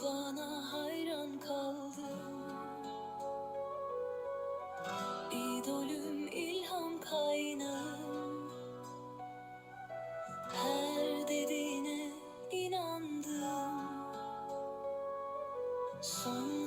Havana hayran kaldım. İdolüm ilham kaynağım. Her dediğine inandım. Son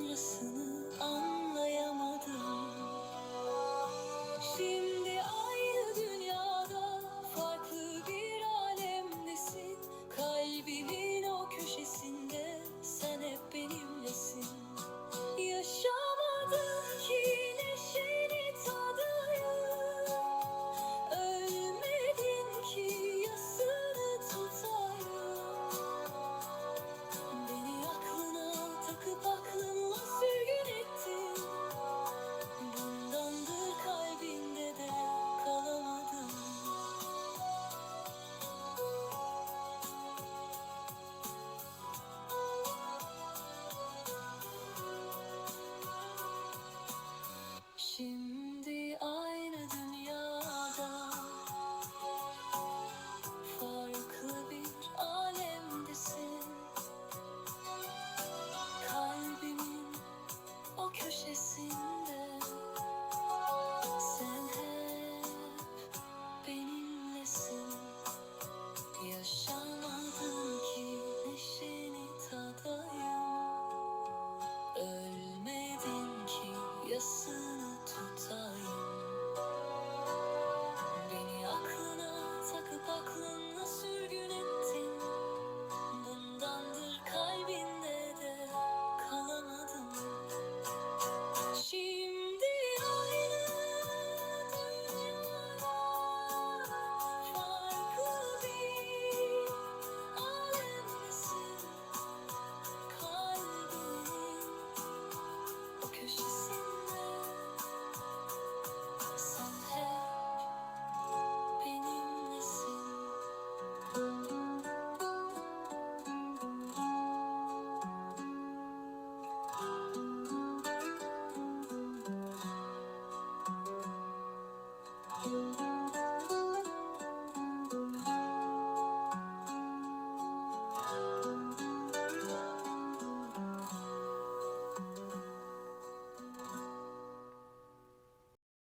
köşesinde.